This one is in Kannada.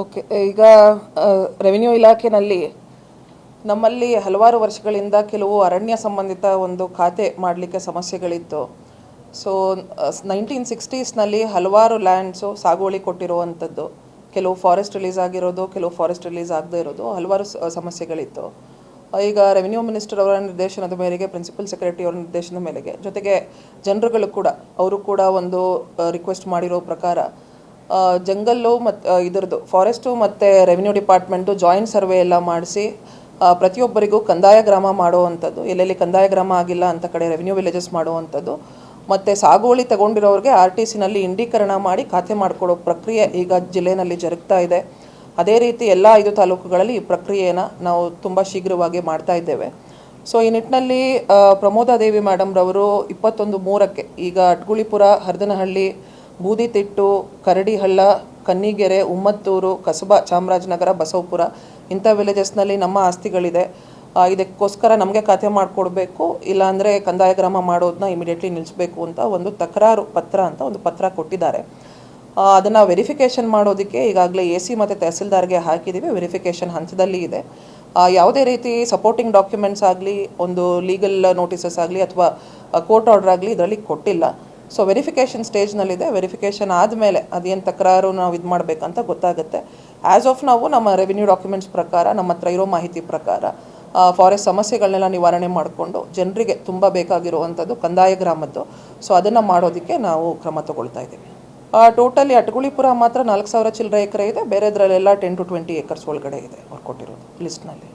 ಓಕೆ ಈಗ ರೆವಿನ್ಯೂ ಇಲಾಖೆನಲ್ಲಿ ನಮ್ಮಲ್ಲಿ ಹಲವಾರು ವರ್ಷಗಳಿಂದ ಕೆಲವು ಅರಣ್ಯ ಸಂಬಂಧಿತ ಒಂದು ಖಾತೆ ಮಾಡಲಿಕ್ಕೆ ಸಮಸ್ಯೆಗಳಿತ್ತು. ಸೊ ನೈನ್ಟೀನ್ ಸಿಕ್ಸ್ಟೀಸ್ನಲ್ಲಿ ಹಲವಾರು ಲ್ಯಾಂಡ್ಸು ಸಾಗುವಳಿ ಕೊಟ್ಟಿರುವಂಥದ್ದು. ಕೆಲವು ಫಾರೆಸ್ಟ್ ರಿಲೀಸ್ ಆಗಿರೋದು, ಕೆಲವು ಫಾರೆಸ್ಟ್ ರಿಲೀಸ್ ಆಗದೇ ಇರೋದು, ಹಲವಾರು ಸಮಸ್ಯೆಗಳಿತ್ತು. ಈಗ ರೆವಿನ್ಯೂ ಮಿನಿಸ್ಟರ್ ಅವರ ನಿರ್ದೇಶನದ ಮೇರೆಗೆ ಪ್ರಿನ್ಸಿಪಲ್ ಸೆಕ್ರೆಟರಿ ಅವರ ನಿರ್ದೇಶನದ ಮೇರೆಗೆ, ಜೊತೆಗೆ ಜನರುಗಳು ಕೂಡ, ಅವರು ಕೂಡ ಒಂದು ರಿಕ್ವೆಸ್ಟ್ ಮಾಡಿರೋ ಪ್ರಕಾರ ಜಂಗಲ್ಲು ಮತ್ತು ಇದರದು ಫಾರೆಸ್ಟು ಮತ್ತು ರೆವಿನ್ಯೂ ಡಿಪಾರ್ಟ್ಮೆಂಟು ಜಾಯಿಂಟ್ ಸರ್ವೆ ಎಲ್ಲ ಮಾಡಿಸಿ ಪ್ರತಿಯೊಬ್ಬರಿಗೂ ಕಂದಾಯ ಗ್ರಾಮ ಮಾಡುವಂಥದ್ದು, ಎಲ್ಲೆಲ್ಲಿ ಕಂದಾಯ ಗ್ರಾಮ ಆಗಿಲ್ಲ ಅಂತ ಕಡೆ ರೆವಿನ್ಯೂ ವಿಲೇಜಸ್ ಮಾಡುವಂಥದ್ದು, ಮತ್ತು ಸಾಗುವಳಿ ತಗೊಂಡಿರೋರಿಗೆ ಆರ್ ಟಿ ಸಿನಲ್ಲಿ ಇಂಡೀಕರಣ ಮಾಡಿ ಖಾತೆ ಮಾಡಿಕೊಡೋ ಪ್ರಕ್ರಿಯೆ ಈಗ ಜಿಲ್ಲೆಯಲ್ಲಿ ಜರುಗ್ತಾ ಇದೆ. ಅದೇ ರೀತಿ ಎಲ್ಲ ಐದು ತಾಲೂಕುಗಳಲ್ಲಿ ಈ ಪ್ರಕ್ರಿಯೆನ ನಾವು ತುಂಬ ಶೀಘ್ರವಾಗಿ ಮಾಡ್ತಾ ಇದ್ದೇವೆ. ಸೊ ಈ ನಿಟ್ಟಿನಲ್ಲಿ ಪ್ರಮೋದಾದೇವಿ ಮೇಡಮ್ರವರು ಇಪ್ಪತ್ತೊಂದು ಮೂರಕ್ಕೆ ಈಗ ಅಟ್ಗುಳಿಪುರ, ಹರದನಹಳ್ಳಿ ಬೂದಿತಿಟ್ಟು, ಕರಡಿಹಳ್ಳ, ಕನ್ನಿಗೆರೆ, ಉಮ್ಮತ್ತೂರು, ಕಸಬಾ, ಚಾಮರಾಜನಗರ, ಬಸವಪುರ ಇಂಥ ವಿಲೇಜಸ್ನಲ್ಲಿ ನಮ್ಮ ಆಸ್ತಿಗಳಿದೆ. ಇದಕ್ಕೋಸ್ಕರ ನಮಗೆ ಖಾತೆ ಮಾಡಿಕೊಡ್ಬೇಕು, ಇಲ್ಲಾಂದರೆ ಕಂದಾಯ ಗ್ರಾಮ ಮಾಡೋದನ್ನ ಇಮಿಡಿಯೇಟ್ಲಿ ನಿಲ್ಲಿಸಬೇಕು ಅಂತ ಒಂದು ತಕರಾರು ಪತ್ರ ಅಂತ ಒಂದು ಪತ್ರ ಕೊಟ್ಟಿದ್ದಾರೆ. ಅದನ್ನು ವೆರಿಫಿಕೇಷನ್ ಮಾಡೋದಕ್ಕೆ ಈಗಾಗಲೇ ಎ ಸಿ ಮತ್ತು ತಹಸೀಲ್ದಾರ್ಗೆ ಹಾಕಿದ್ದೀವಿ ವೆರಿಫಿಕೇಷನ್ ಹಂತದಲ್ಲಿ ಇದೆ. ಯಾವುದೇ ರೀತಿ ಸಪೋರ್ಟಿಂಗ್ ಡಾಕ್ಯುಮೆಂಟ್ಸ್ ಆಗಲಿ, ಒಂದು ಲೀಗಲ್ ನೋಟಿಸಸ್ ಆಗಲಿ ಅಥವಾ ಕೋರ್ಟ್ ಆರ್ಡರ್ ಆಗಲಿ ಇದರಲ್ಲಿ ಕೊಟ್ಟಿಲ್ಲ. ಸೊ ವೆರಿಫಿಕೇಷನ್ ಸ್ಟೇಜ್ನಲ್ಲಿದೆ ವೆರಿಫಿಕೇಷನ್ ಆದಮೇಲೆ ಅದೇನು ತಕರಾರು ನಾವು ಇದು ಮಾಡಬೇಕಂತ ಗೊತ್ತಾಗುತ್ತೆ. ಆ್ಯಸ್ ಆಫ್ ನಾವು ನಮ್ಮ ರೆವಿನ್ಯೂ ಡಾಕ್ಯುಮೆಂಟ್ಸ್ ಪ್ರಕಾರ, ನಮ್ಮ ಹತ್ರ ಇರೋ ಮಾಹಿತಿ ಪ್ರಕಾರ ಫಾರೆಸ್ಟ್ ಸಮಸ್ಯೆಗಳನ್ನೆಲ್ಲ ನಿವಾರಣೆ ಮಾಡಿಕೊಂಡು ಜನರಿಗೆ ತುಂಬ ಬೇಕಾಗಿರುವಂಥದ್ದು ಕಂದಾಯ ಗ್ರಾಮದ್ದು. ಸೊ ಅದನ್ನು ಮಾಡೋದಕ್ಕೆ ನಾವು ಕ್ರಮ ತಗೊಳ್ತಾ ಇದ್ದೀವಿ. ಟೋಟಲಿ ಅಟ್ಗುಳಿಪುರ ಮಾತ್ರ ನಾಲ್ಕು ಸಾವಿರ ಚಿಲ್ಲರೆ ಎಕರೆ ಇದೆ. ಬೇರೆದ್ರಲ್ಲೆಲ್ಲ ಟೆನ್ ಟು ಟ್ವೆಂಟಿ ಏಕರ್ಸ್ ಒಳಗಡೆ ಇದೆ ಅವ್ರು ಕೊಟ್ಟಿರೋದು ಲಿಸ್ಟ್ನಲ್ಲಿ